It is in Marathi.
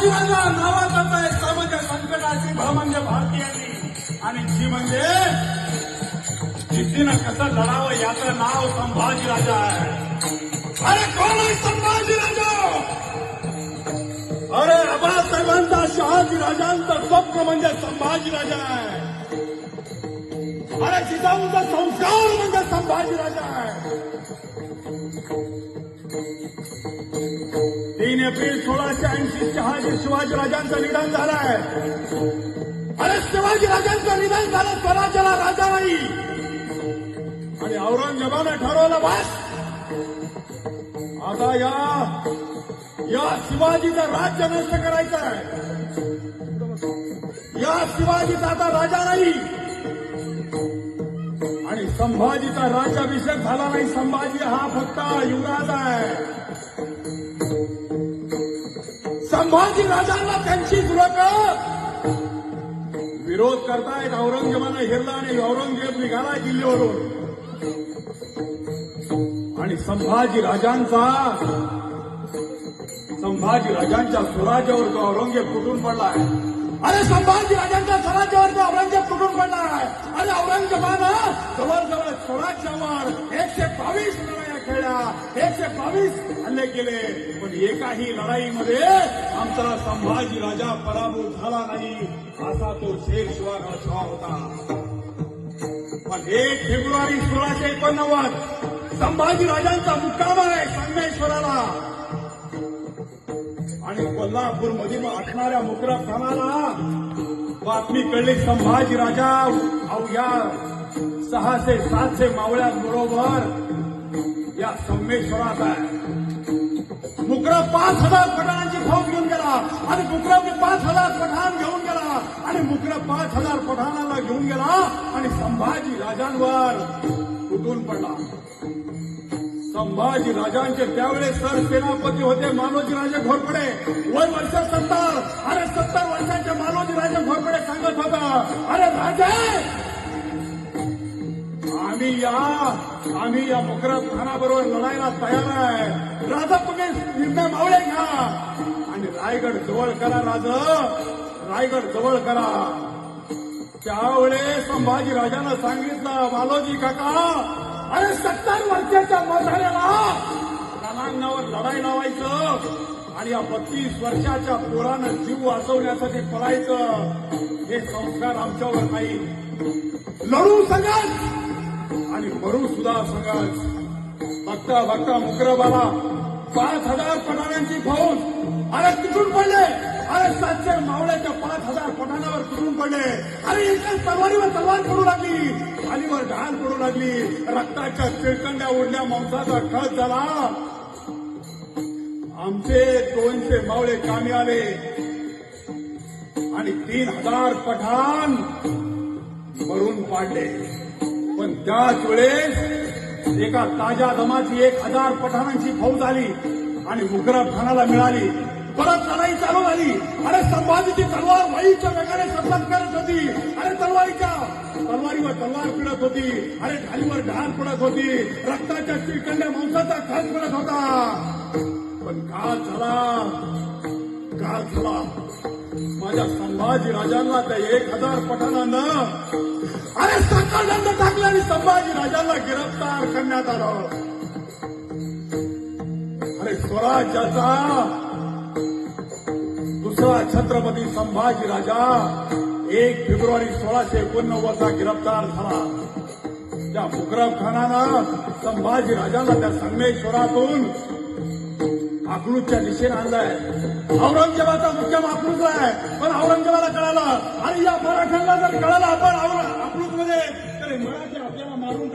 संभाजीराजा नावाचा आहे स म्हणजे संकटाची भ म्हणजे भारतीयांनी. आणि जी म्हणजे जिद्दीनं कसं लढावं याचं नाव संभाजीराजा आहे. अरे कोण आहे संभाजीराजा अरे आबासाहेबांचा शहाजी राजांचं स्वप्न म्हणजे संभाजीराजा आहे. अरे जिजाऊंचा संस्कार म्हणजे संभाजीराजा आहे. तीन एप्रिल सोळाशे ऐंशी शहाजी शिवाजी राजांचं निधन झालंय. अरे शिवाजी राजांचं निधन झालं स्वराज्याला राजा नाही. आणि औरंगजेबानं ठरवलं बस. आता या या शिवाजीचं राज्य नष्ट करायचं आहे या शिवाजीचा आता राजा नाही. आणि संभाजीचा राज्याभिषेक झाला नाही. संभाजी हा फक्त युवराज आहे. संभाजी राजांना त्यांची लोक विरोध करतायत औरंगजेबानं हेरला आणि औरंगजेब निघाला किल्ल्यावरून आणि संभाजी राजांचा संभाजी राजांच्या स्वराज्यावर तो औरंगजेब कुठून पडलाय. अरे संभाजी राजांच्या स्वराज्यावर तो औरंगजेब तुटून पडलाय आणि औरंगजेबानं जवळजवळ स्वराज्यावर एकशे बावीस लढाया खेळल्या. एकशे बावीस हल्ले केले. पण एकाही लढाईमध्ये आमचा संभाजी राजा पराभूत झाला नाही असा तो शेर शिवागा होता. पण एक फेब्रुवारी सोळाशे एकोणनव्वद संभाजी राजांचा मुक्काम आहे संगमेश्वराला. आणि कोल्हापूर मधील असणाऱ्या मुकरब खानाला बातमी कळली संभाजी राजा अवघ्या सहाशे सातशे मावळ्यांबरोबर या संमेश्वरात आहे. मुकरा पाच हजार पठाणांची फौज घेऊन गेला. आणि मुकरबने पाच हजार पठाण घेऊन गेला. आणि मुकरा पाच हजार पठाणाला घेऊन गेला. आणि संभाजी राजांवर उठून पडला. संभाजी राजांचे त्यावेळेस सर सेनापती होते मालोजी राजे घोरपडे. वय वर्ष सत्तर. अरे सत्तर वर्षांचे मालोजी राजे घोरपडे सांगत होता. अरे राजा! तुम्ही या आम्ही या मुकरब खानाबरोबर लढायला तयार आहे. राजा तुम्ही निर्णय मावळे घ्या. आणि रायगड जवळ करा राजा. रायगड जवळ करा. त्यावेळेस संभाजी राजानं सांगितलं मालोजी काका अरे सत्तर वर्षाच्या मधाऱ्याला रणांगणावर लढाई लावायचं आणि या बत्तीस वर्षाच्या पोरानं जीव वाचवण्यासाठी पळायचं हे संस्कार आमच्यावर नाही. लढू सगळ्यात आणि मरू सुद्धा सगळ्यात बघता बघता मुक्रबाला पाच हजार पठाणांची फौज अरे तुटून पडले. अरे सातशे मावळ्याच्या पाच हजार पठाणावर तुटून पडले. अरे एका तलवारीवर तलवार पडू लागली. खालीवर ढाल पडू लागली. रक्ताच्या चिळकंड्या उडल्या मांसाचा खत झाला. आमचे दोनशे मावळे कामी आले. आणि तीन हजार पठाण मरून पाडले. पण त्याच वेळेस एका ताज्या दमाची एक हजार पठाणांची फौज आली आणि मुकराब खानाला मिळाली. परत लढाई चालू झाली. अरे संभाजीची तलवार वाईच्या वेगाने सतत करत होती. अरे तलवारीच्या तलवारीवर तलवार पिडत होती. अरे ढालीवर ढाल पडत होती. रक्ताच्या श्रीकंड्या मांसाचा खास पडत होता. पण काळ झाला. काळ झाला. माझ्या संभाजी राजांना त्या एक हजार पठाणांना अरे सकलंड टाकलं आणि संभाजी राजांना गिरफ्तार करण्यात आलं. अरे स्वराज्याचा दुसरा छत्रपती संभाजी राजा एक फेब्रुवारी सोळाशे एकोणनव्वदचा गिरफ्तार झाला. त्या मुकरब खानानं संभाजी राजाला त्या संगमेश्वरातून अकलूजच्या दिशेने आणलाय. औरंगजेबाचा मुख्यम अकलूज आहे पण औरंगजेबाला कळालं. आणि या मराठ्यांना जर कळालं आपण अकलूजमध्ये तर आपल्याला मारून